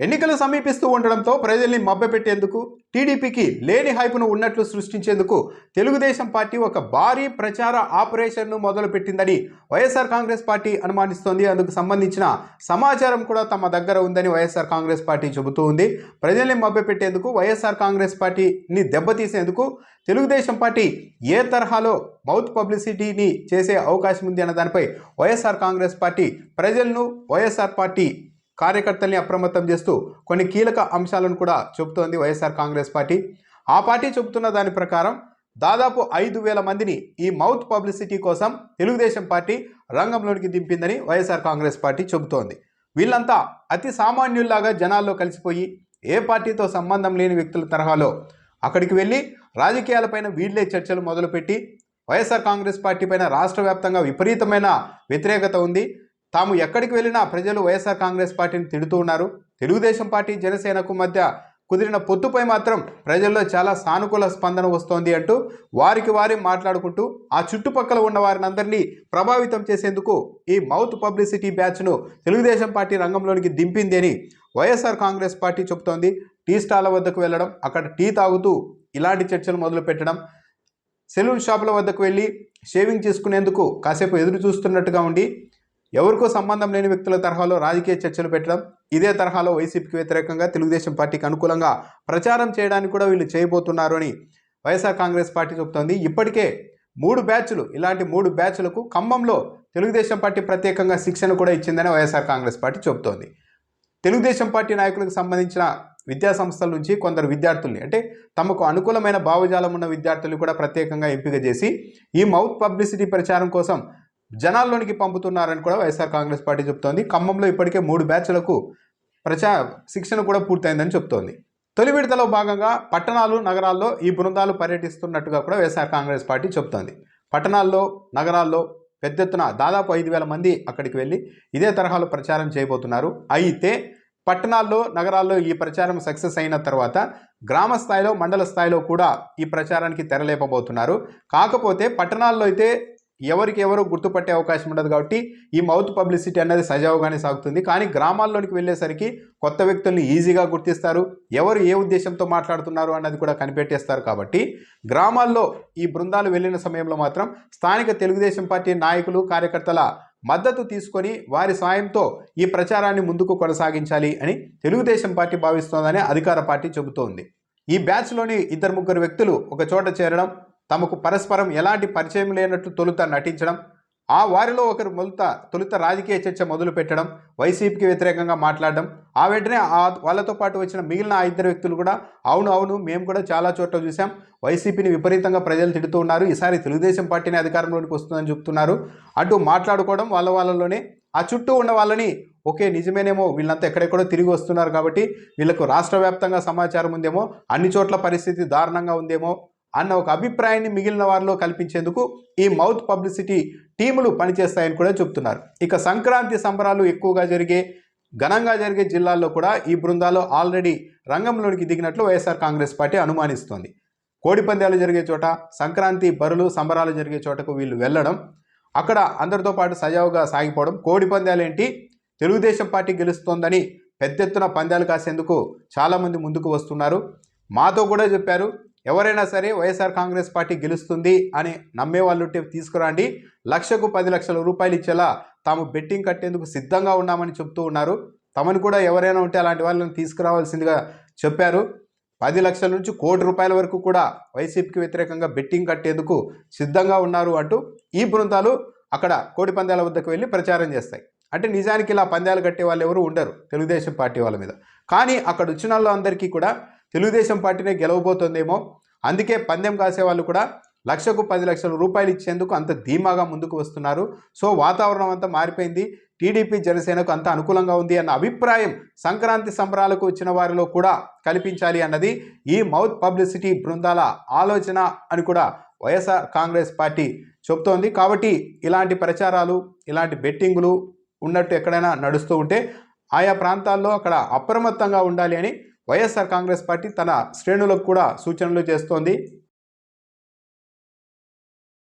ఎన్నికలు సమీపిస్తూ ఉండడంతో ప్రజల్ని మభ్యపెట్టేందుకు టీడీపీకి లేని హైపును ఉన్నట్లు సృష్టించేందుకు తెలుగుదేశం పార్టీ ఒక భారీ ప్రచార ఆపరేషన్ను మొదలుపెట్టిందని వైఎస్ఆర్ కాంగ్రెస్ పార్టీ అనుమానిస్తోంది. అందుకు సంబంధించిన సమాచారం కూడా తమ దగ్గర ఉందని వైఎస్ఆర్ కాంగ్రెస్ పార్టీ చెబుతూ ఉంది. ప్రజల్ని మభ్యపెట్టేందుకు వైఎస్ఆర్ కాంగ్రెస్ పార్టీని దెబ్బతీసేందుకు తెలుగుదేశం పార్టీ ఏ తరహాలో మౌత్ పబ్లిసిటీని చేసే అవకాశం ఉంది అన్న దానిపై వైఎస్ఆర్ కాంగ్రెస్ పార్టీ ప్రజలను వైఎస్ఆర్ పార్టీ కార్యకర్తల్ని అప్రమత్తం చేస్తూ కొన్ని కీలక అంశాలను కూడా చెబుతోంది వైఎస్ఆర్ కాంగ్రెస్ పార్టీ. ఆ పార్టీ చెబుతున్న దాని ప్రకారం దాదాపు ఐదు వేల మందిని ఈ మౌత్ పబ్లిసిటీ కోసం తెలుగుదేశం పార్టీ రంగంలోనికి దింపిందని వైఎస్ఆర్ కాంగ్రెస్ పార్టీ చెబుతోంది. వీళ్ళంతా అతి సామాన్యుల్లాగా జనాల్లో కలిసిపోయి ఏ పార్టీతో సంబంధం లేని వ్యక్తుల తరహాలో అక్కడికి వెళ్ళి రాజకీయాలపైన వీళ్ళే చర్చలు మొదలుపెట్టి వైఎస్ఆర్ కాంగ్రెస్ పార్టీ పైన రాష్ట్ర వ్యాప్తంగా విపరీతమైన వ్యతిరేకత ఉంది. తాము ఎక్కడికి వెళ్ళినా ప్రజలు వైఎస్ఆర్ కాంగ్రెస్ పార్టీని తిడుతూ ఉన్నారు. తెలుగుదేశం పార్టీ జనసేనకు మధ్య కుదిరిన పొత్తుపై మాత్రం ప్రజల్లో చాలా సానుకూల స్పందన వస్తోంది అంటూ వారికి వారి మాట్లాడుకుంటూ ఆ చుట్టుపక్కల ఉన్న వారిని అందరినీ ప్రభావితం చేసేందుకు ఈ మౌత్ పబ్లిసిటీ బ్యాచ్ను తెలుగుదేశం పార్టీ రంగంలోనికి దింపింది అని వైఎస్ఆర్ కాంగ్రెస్ పార్టీ చెబుతోంది. టీ స్టాల వద్దకు వెళ్ళడం అక్కడ టీ తాగుతూ ఇలాంటి చర్చలు మొదలు పెట్టడం సెలూన్ షాపుల వద్దకు వెళ్ళి షేవింగ్ చేసుకునేందుకు కాసేపు ఎదురు చూస్తున్నట్టుగా ఉండి ఎవరికో సంబంధం లేని వ్యక్తుల తరహాలో రాజకీయ చర్చలు పెట్టడం ఇదే తరహాలో వైసీపీకి వ్యతిరేకంగా తెలుగుదేశం పార్టీకి అనుకూలంగా ప్రచారం చేయడానికి కూడా వీళ్ళు చేయబోతున్నారు అని వైఎస్ఆర్ కాంగ్రెస్ పార్టీ చెబుతోంది. ఇప్పటికే మూడు బ్యాచ్లు ఇలాంటి మూడు బ్యాచ్లకు ఖమ్మంలో తెలుగుదేశం పార్టీ ప్రత్యేకంగా శిక్షణ కూడా ఇచ్చిందని వైఎస్ఆర్ కాంగ్రెస్ పార్టీ చెబుతోంది. తెలుగుదేశం పార్టీ నాయకులకు సంబంధించిన విద్యా సంస్థల నుంచి కొందరు విద్యార్థుల్ని అంటే తమకు అనుకూలమైన భావజాలం ఉన్న విద్యార్థుల్ని కూడా ప్రత్యేకంగా ఎంపిక చేసి ఈ మౌత్ పబ్లిసిటీ ప్రచారం కోసం జనాల్లోనికి పంపుతున్నారని కూడా వైఎస్ఆర్ కాంగ్రెస్ పార్టీ చెప్తోంది. ఖమ్మంలో ఇప్పటికే మూడు బ్యాచ్లకు ప్రచా శిక్షణ కూడా పూర్తయిందని చెప్తోంది. తొలి విడతలో భాగంగా పట్టణాలు నగరాల్లో ఈ బృందాలు పర్యటిస్తున్నట్టుగా కూడా వైఎస్ఆర్ కాంగ్రెస్ పార్టీ చెప్తోంది. పట్టణాల్లో నగరాల్లో పెద్ద ఎత్తున దాదాపు ఐదు వేల మంది అక్కడికి వెళ్ళి ఇదే తరహాలో ప్రచారం చేయబోతున్నారు. అయితే పట్టణాల్లో నగరాల్లో ఈ ప్రచారం సక్సెస్ అయిన తర్వాత గ్రామ స్థాయిలో మండల స్థాయిలో కూడా ఈ ప్రచారానికి తెరలేపబోతున్నారు. కాకపోతే పట్టణాల్లో అయితే ఎవరికి ఎవరు గుర్తుపట్టే అవకాశం ఉండదు కాబట్టి ఈ మౌత్ పబ్లిసిటీ అనేది సజావుగానే సాగుతుంది. కానీ గ్రామాల్లోనికి వెళ్ళేసరికి కొత్త వ్యక్తుల్ని ఈజీగా గుర్తిస్తారు. ఎవరు ఏ ఉద్దేశంతో మాట్లాడుతున్నారు అన్నది కూడా కనిపెట్టేస్తారు కాబట్టి గ్రామాల్లో ఈ బృందాలు వెళ్ళిన సమయంలో మాత్రం స్థానిక తెలుగుదేశం పార్టీ నాయకులు కార్యకర్తల మద్దతు తీసుకొని వారి సాయంతో ఈ ప్రచారాన్ని ముందుకు కొనసాగించాలి అని తెలుగుదేశం పార్టీ భావిస్తోందని అధికార పార్టీ చెబుతోంది. ఈ బ్యాచ్లోని ఇద్దరు ముగ్గురు వ్యక్తులు ఒక చోట చేరడం తమకు పరస్పరం ఎలాంటి పరిచయం లేనట్లు తొలుత నటించడం ఆ వారిలో ఒకరు మొదట తొలుత రాజకీయ చర్చ మొదలు పెట్టడం వైసీపీకి వ్యతిరేకంగా మాట్లాడడం ఆ వెంటనే ఆ వాళ్ళతో పాటు వచ్చిన మిగిలిన ఆ ఇద్దరు వ్యక్తులు కూడా అవును అవును మేము కూడా చాలా చోట్ల చూసాం వైసీపీని విపరీతంగా ప్రజలు తిడుతూ ఉన్నారు ఈసారి తెలుగుదేశం పార్టీని అధికారంలోనికి వస్తుందని చెప్తున్నారు అంటూ మాట్లాడుకోవడం వాళ్ళ వాళ్ళలోనే ఆ చుట్టూ ఉన్న వాళ్ళని ఓకే నిజమేనేమో వీళ్ళంతా ఎక్కడెక్కడో తిరిగి వస్తున్నారు కాబట్టి వీళ్ళకు రాష్ట్ర వ్యాప్తంగా సమాచారం ఉందేమో అన్ని చోట్ల పరిస్థితి దారుణంగా ఉందేమో అన్న ఒక అభిప్రాయాన్ని మిగిలిన వారిలో కల్పించేందుకు ఈ మౌత్ పబ్లిసిటీ టీములు పనిచేస్తాయని కూడా చెప్తున్నారు. ఇక సంక్రాంతి సంబరాలు ఎక్కువగా జరిగే ఘనంగా జరిగే జిల్లాల్లో కూడా ఈ బృందాలు ఆల్రెడీ రంగంలోనికి దిగినట్లు వైఎస్ఆర్ కాంగ్రెస్ పార్టీ అనుమానిస్తోంది. కోడిపందాలు జరిగే చోట సంక్రాంతి బరులు సంబరాలు జరిగే చోటకు వీళ్ళు వెళ్ళడం అక్కడ అందరితో పాటు సజావుగా సాగిపోవడం కోడి ఏంటి తెలుగుదేశం పార్టీ గెలుస్తోందని పెద్ద ఎత్తున పందాలు కాసేందుకు చాలామంది ముందుకు వస్తున్నారు. మాతో కూడా చెప్పారు ఎవరైనా సరే వైఎస్ఆర్ కాంగ్రెస్ పార్టీ గెలుస్తుంది అని నమ్మే వాళ్ళు తీసుకురండి. లక్షకు పది లక్షల రూపాయలు ఇచ్చేలా తాము బెట్టింగ్ కట్టేందుకు సిద్ధంగా ఉన్నామని చెప్తూ ఉన్నారు. తమను కూడా ఎవరైనా ఉంటే అలాంటి వాళ్ళని తీసుకురావాల్సిందిగా చెప్పారు. పది లక్షల నుంచి కోటి రూపాయల వరకు కూడా వైసీపీకి వ్యతిరేకంగా బెట్టింగ్ కట్టేందుకు సిద్ధంగా ఉన్నారు అంటూ ఈ బృందాలు అక్కడ కోడి పందాల వద్దకు వెళ్ళి ప్రచారం చేస్తాయి. అంటే నిజానికి ఇలా పందాలు కట్టే వాళ్ళు ఎవరు ఉండరు. తెలుగుదేశం పార్టీ వాళ్ళ మీద. కానీ అక్కడ వచ్చిన వాళ్ళందరికీ కూడా తెలుగుదేశం పార్టీనే గెలవబోతుందేమో. అందుకే పందెం కాసే వాళ్ళు కూడా లక్షకు పది లక్షల రూపాయలు ఇచ్చేందుకు అంత ధీమాగా ముందుకు వస్తున్నారు. సో వాతావరణం అంతా మారిపోయింది. టీడీపీ జనసేనకు అంత అనుకూలంగా ఉంది అన్న అభిప్రాయం సంక్రాంతి సంబరాలకు వచ్చిన వారిలో కూడా కల్పించాలి అన్నది ఈ మౌత్ పబ్లిసిటీ బృందాల ఆలోచన అని కూడా వైఎస్ఆర్ కాంగ్రెస్ పార్టీ చెప్తోంది కాబట్టి ఇలాంటి ప్రచారాలు ఇలాంటి బెట్టింగులు ఉన్నట్టు ఎక్కడైనా నడుస్తూ ఉంటే ఆయా ప్రాంతాల్లో అక్కడ అప్రమత్తంగా ఉండాలి అని వైఎస్ఆర్ కాంగ్రెస్ పార్టీ తన శ్రేణులకు కూడా సూచనలు చేస్తోంది.